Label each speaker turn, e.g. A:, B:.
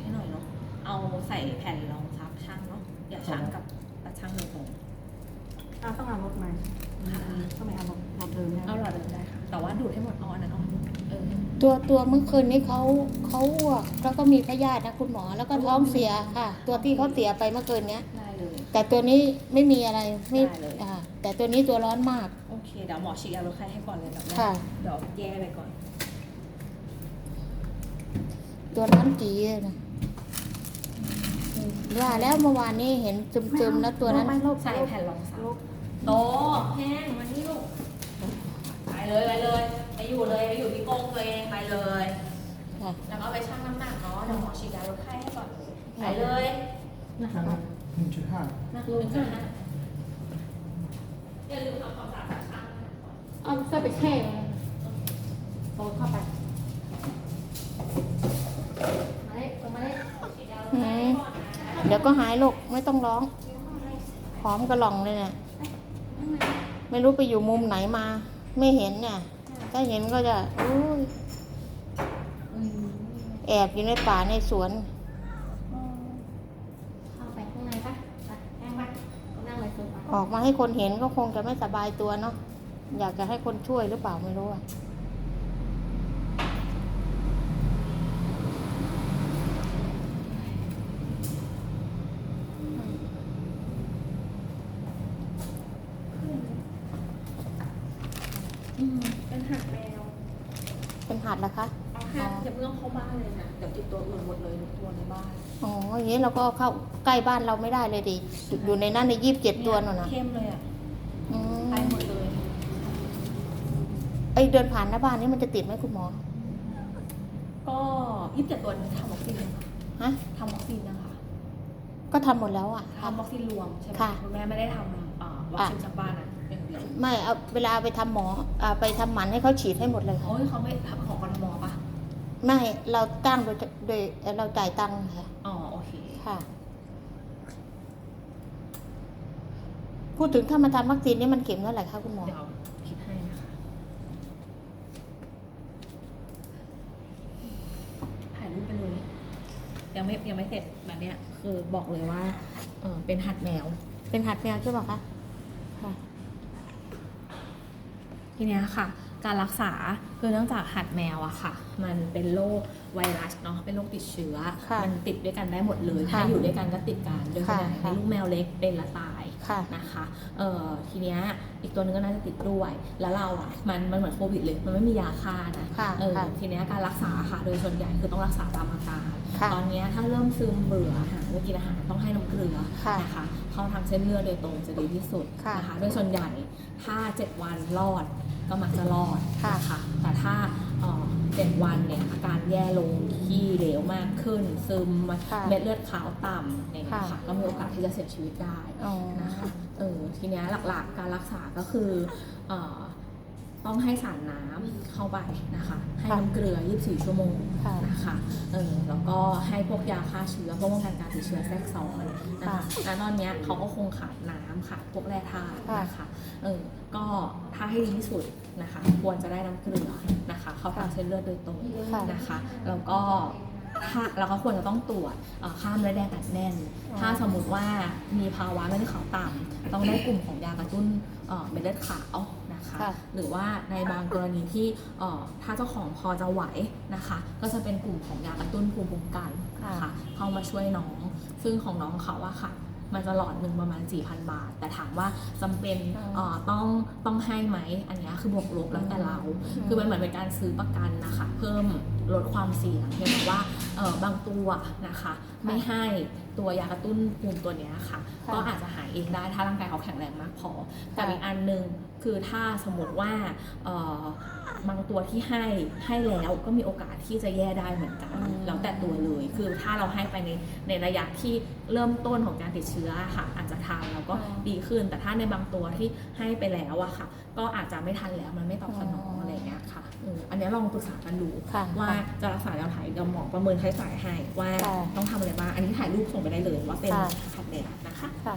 A: ชั่งน้ำหนักให้หน่อยเนาะ เอาใส่แผ่นรองซับชั่งเนาะ อย่าชั่งกับตาชั่งโดยตรง
B: เราต้องเอารถมา
A: ค่ะ
B: ต้องไปเอารถรถเดิมนะ
A: เอาหลอดเดิมได้ค่ะ แต่ว่าดูดให้หมดเอาอันนั้นออกเออ
C: ตัวตัวเมื่อคืนนี้เขาเขาอ้วกแล้วก็มีพยาธินะคุณหมอ แล้วก็ท้องเสียค่ะ ตัวที่เขาเสียไปเมื่อคืนเนี้ย
A: ได้เลย
C: แต่ตัวนี้ไม่มีอะไรไม่
A: ได้เลย
C: อ่าแต่ตัวนี้ตัวร้อนมาก
A: โอเค เดี๋ยวหมอฉีดยาลดไข้ให้ก่อนเลยแบบแรก
C: ค่ะ
A: เดี๋ยวแย่ไปก่อน
C: ตัวร้อนจีเลยนะ ว่าแล้วเมื่อวานนี้เห็นซึมๆแล้วตัวนั้น
B: ไม่ลบ
A: ใส่แผ่นรองซับ
B: ลบ
A: โตแห้งมานี่ลูกไปเลยไปเลยไปอยู่เลยไปอยู่ที่กรงตัวเองไปเลย
C: ค่ะ
A: แล้วก็ไปชั่งน้ำหนักเนาะเดี๋ยวหมอฉีดยาลดไข้ให้ก่อนเลยไปเลย
B: นะคะ
D: หนึ่งจุดห้า
A: นักลงกันนะอย่าลืมทำความสะอาดช่างก่อน
B: เอาเสื้อไปแช่ไว้โตเข้าไปมาเลยตรงมาเลย
A: ฉีดยาลด
C: อื
A: ไข้
C: ม
A: ให้ก่อนนะ
C: เดี๋ยวก็หายลูกไม่ต้องร้องหอมกระหล่องเลยเนี่ยไม่รู้ไปอยู่มุมไหนมา ไม่เห็นเนี่ยถ้าเห็นก็จะอุ้ย
B: อืม
C: แอบอยู่ในป่าในสวน
B: เข้าไปข้างในปะไปนั่งปะนั่งเลยคุณ
C: ออกมาให้คนเห็นก็คงจะไม่สบายตัวเนาะอยากจะให้คนช่วยหรือเปล่าไม่รู้อะ
A: อืมเป็นหัดแมว
C: เป็นหัดละคะ
A: เอาหัดอย่าเพิ่งเอาเข้าบ้านเลยนะเดี๋ยวติดตัวอื่นหมดเลยทุกตัวในบ้าน
C: อ๋ออย่างนี้เราก็เข้าใกล้บ้านเราไม่ได้เลยดิอยู่ในนั้นในยี่สิบเจ็ดตัวน่ะนะ
A: เข้มเลยอะ
C: อืม
A: ไปหมดเลย
C: ไอเดินผ่านหน้าบ้านนี่มันจะติดไหมคุณหมอ
A: ก็ยี่สิบเจ็ดตัวนี้ทำวัคซีนยังคะ
C: ฮะ
A: ทำวัคซีนนะคะ
C: ก็ทำหมดแล้วอะ
A: ทำวัคซีนรวมใช่ไหม
C: ค่ะ
A: คุณแม่ไม่ได้ทำอ่า วัคซีนจากบ้านอะอย่างเดียว
C: ไม่เอาเวลาไปทำหมออ่าไปทำหมันให้เขาฉีดให้หมดเลยค่ะ
A: โอ้ยเขาไม่ทำของกทมปะ
C: ไม่เราตั้งโดยโดยเราจ่ายตังค์ค่ะ
A: อ๋อโอเค
C: ค่ะ พูดถึงถ้ามาทำวัคซีนนี่มันเข็มเท่าไหร่คะคุณหมอ
A: เดี๋ยวคิดให้นะคะถ่ายรูปไปเลยยังไม่ยังไม่เสร็จแบบเนี้ยคือบอกเลยว่าเออเป็นหัดแมว
C: เป็นหัดแมวใช่ป่ะคะค่ะ
A: ทีเนี้ยค่ะ การรักษาคือเนื่องจากหัดแมวอะค่ะ มันเป็นโรค ไวรัสเนาะเป็นโรคติดเชื้อ
C: ค่ะ
A: มันติดด้วยกันได้หมดเลย
C: ค่ะ
A: ถ้าอยู่ด้วยกันก็ติดกันโดยส่วนใหญ่
C: ค่ะ
A: ในลูกแมวเล็กเป็นและตาย
C: ค่ะ
A: นะคะเอ่อทีเนี้ยอีกตัวหนึงก็น่าจะติดด้วย แล้วเราอะมันมันเหมือนโควิดเลย มันไม่มียาฆ่านะ
C: ค่ะ
A: เออ
C: ค่ะ
A: ทีเนี้ยการรักษาค่ะโดยส่วนใหญ่คือต้องรักษาตามอาการ
C: ค่ะ
A: ตอนเนี้ยถ้าเริ่มซึมเบื่ออาหารไม่กินอาหารต้องให้น้ำเกลือ
C: ค่ะ
A: นะคะเข้าทางเส้นเลือดโดยตรงจะดีที่สุด
C: ค่ะ
A: นะคะโดยส่วนใหญ่ถ้า 7 วันรอด ก็มักจะรอด
C: ค่ะ
A: นะคะแต่ถ้าเอ่อเจ็ดวันเนี่ยอาการแย่ลงขี้เหลวมากขึ้น ซึม
C: ค่ะ
A: เม็ดเลือดขาวต่ำอย่างเงี้ย
C: ค่ะ
A: ค่ะก็มีโอกาสที่จะเสียชีวิตได้
C: อ๋อ
A: นะคะเออทีเนี้ยหลักๆการรักษาก็คือเอ่อ ต้องให้สารน้ำเข้าไปนะคะ ให้น้ำเกลือ 24 ชั่วโมง
C: ค่ะ
A: นะคะเออแล้วก็ให้พวกยาฆ่าเชื้อเพื่อป้องกันการติดเชื้อแทรกซ้อนนะคะ
C: ค่ะ
A: แล้วตอนเนี้ยเขาก็คงขาดน้ำขาดพวกแร่ธาตุนะคะเออก็ถ้าให้ดีที่สุดนะคะ ควรจะได้น้ำเกลือนะคะเข้าทางเส้นเลือดโดยตรง
C: ค่ะ
A: นะคะ แล้วก็ถ้าเราก็ควรจะต้องตรวจเอ่อค่าเม็ดแดงอัดแน่น
C: อ๋อ
A: ถ้าสมมติว่ามีภาวะเม็ดเลือดขาวต่ำต้องได้กลุ่มของยากระตุ้นเอ่อเม็ดเลือดขาว นะคะ
C: ค่ะ
A: หรือว่าในบางกรณีที่เอ่อถ้าเจ้าของพอจะไหวนะคะ ก็จะเป็นกลุ่มของยากระตุ้นภูมิคุ้มกันนะคะเข้ามาช่วยน้อง ซึ่งของน้องเขาอะค่ะมันจะหลอดหนึ่งประมาณ 4,000 บาท แต่ถามว่าจำเป็นเอ่อต้องต้องให้ไหม อันเนี้ยคือบวกลบแล้วแต่เรา คือมันเหมือนเป็นการซื้อประกันนะคะ เพิ่ม ลดความเสี่ยงเพียงแต่ว่าเออบางตัวนะคะ ไม่ให้ตัวยากระตุ้นภูมิตัวเนี้ยค่ะ
C: ค่ะ
A: ก็อาจจะหายเองได้ถ้าร่างกายเขาแข็งแรงมากพอแต่
C: ค่ะ
A: อีกอันหนึ่งคือถ้าสมมติว่าเอ่อบางตัวที่ให้ให้แล้วก็มีโอกาสที่จะแย่ได้เหมือนกัน
C: อืม
A: แล้วแต่ตัวเลย คือถ้าเราให้ไปในในระยะที่เริ่มต้นของการติดเชื้อค่ะ อาจจะทานแล้วก็
C: อืม
A: ดีขึ้น แต่ถ้าในบางตัวที่ให้ไปแล้วอะค่ะ ก็อาจจะไม่ทันแล้วมันไม่ตอบสนอง
C: อ๋ออ
A: อะไรอย่างเงี้ยค่ะเอออันเนี้ยลองปรึกษากันดู
C: ค่ะ
A: ว่าจะรักษาแนวไหนเดี๋ยวหมอประเมินค่าใช้จ่ายให้ว่า
C: ค่ะ
A: ต้องทำอะไรบ้างอันนี้ถ่ายรูปส่งไปได้เลยว่าเป็น
C: ค่ะ
A: หัดแดดนะคะ
C: ค่ะ